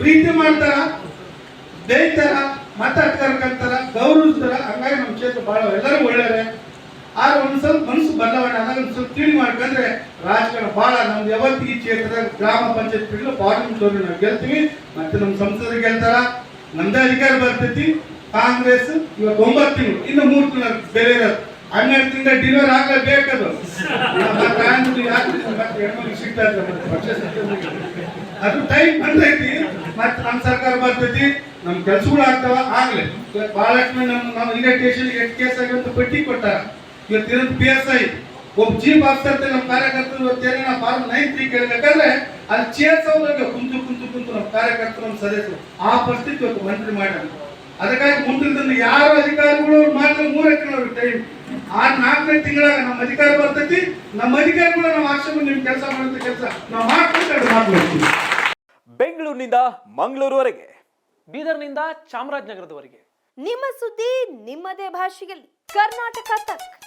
ಪ್ರೀತಿ ಮಾಡ್ತಾರ ಬೇಯ್ತಾರ ಮಾತಾಡ್ತಾರ ಗೌರವಿಸ್ತಾರ. ಹಂಗಾಗಿ ನಮ್ಮ ಕ್ಷೇತ್ರ ಬಹಳ ಎಲ್ಲರೂ ಒಳ್ಳೆಯರೆ ಆದ್ರೆ ಒಂದು ಸ್ವಲ್ಪ ಮನಸ್ಸು ಬದಲಾವಣೆ ಆದಾಗ ಒಂದು ಸ್ವಲ್ಪ ತಿಳಿ ಮಾಡ್ಕೊಂಡ್ರೆ ರಾಜಕಾರಣ ಬಹಳ ನಮ್ದು ಯಾವತ್ತಿ ಕ್ಷೇತ್ರದ ಗ್ರಾಮ ಪಂಚಾಯತ್ ಪಾರ್ಲಿಮೆಂಟ್ ನಾವು ಗೆಲ್ತೀವಿ. ಮತ್ತೆ ನಮ್ಮ ಸಂಸದರು ಗೆಲ್ತಾರ, ನಮ್ದೇ ಅಧಿಕಾರ ಬರ್ತೈತಿ. ಕಾಂಗ್ರೆಸ್ ಇವತ್ತು ಒಂಬತ್ತು ತಿಂಗಳು, ಇನ್ನು ಮೂರು ತಿಂಗಳು ಬೇರೆ ಇರೋದು. ಹನ್ನೆರಡು ತಿಂಗಳ ಡಿಲಿವರ್ ಆಗ್ಲೇಬೇಕದು ಮತ್ತೆ ಆಂಧ್ರ ಯಾಕೆ ಮತ್ತೆ ಹೆಣ್ಮಕ್ಳು ಸಿಗ್ತಾ ಇಲ್ಲ ಮತ್ತೆ. ಅದು ಟೈಮ್ ಬಂದೈತಿ, ಮತ್ತೆ ನಮ್ಮ ಸರ್ಕಾರ ಬರ್ತೈತಿ ನಮ್ಮ ಕೆಲ್ಸಗಳು ಆಗ್ತಾವ, ಆಗ್ಲಿ. ಬಹಳಷ್ಟು ನಮ್ಮ ನಮ್ಮ ಇಲ್ಲೇ ಎಷ್ಟು ಕೇಸ್ ಆಗಿವಂತ ಪಟ್ಟಿ ಕೊಟ್ಟಾರ. ಇವತ್ತು ಪಿ ಎಸ್ ಐ ಒಬ್ಬ ಚೀಫ್ ಆಫೀಸರ್ ನಮ್ಮ ಕಾರ್ಯಕರ್ತರು ಇವತ್ತೇನೇ ನಾವು ಫಾರ್ಮ್ ನೈನ್ ತ್ರೀ ಕೇಳಬೇಕಾದ್ರೆ, ಅಲ್ಲಿ ಚೇರ್ಸ್ ಅವ್ರಿಗೆ ಕುಂತು ಕುಂತು ಕುಂತು ನಮ್ಮ ಕಾರ್ಯಕರ್ತರು ನಮ್ಮ ಸದಸ್ಯರು ಆ ಪರಿಸ್ಥಿತಿ ಇವತ್ತು ಮಂತ್ರಿ ಮಾಡ್ಯಾರ. ಅದಕ್ಕಾಗಿ ಮುಂದಿನ ಯಾರು ಅಧಿಕಾರಿಗಳು ಮಾತ್ರ ಮೂರಕ್ಕೆ ಟೈಮ್ ಆ ನಾಲ್ಕನೇ ತಿಂಗಳಾಗ ನಮ್ಮ ಅಧಿಕಾರ ಬರ್ತೈತಿ ನಮ್ಮ ಅಧಿಕಾರ ಕೂಡ ನಾವು ಆಕ್ಷೇಪ ನಿಮ್ ಕೆಲಸ ಮಾಡುವಂತ ಕೆಲಸ ನಾವು ಮಾಡ್ಕೊಂಡು ಮಾಡ್ಕೊಳ್ತೀವಿ ಬೆಂಗಳೂರಿನಿಂದ ಮಂಗಳೂರುವರೆಗೆ. ಬೀದರ್ನಿಂದ ಚಾಮರಾಜನಗರದವರೆಗೆ. ನಿಮ್ಮ ಸುದ್ದಿ ನಿಮ್ಮದೇ ಭಾಷೆಯಲ್ಲಿ. ಕರ್ನಾಟಕ ತಕ್.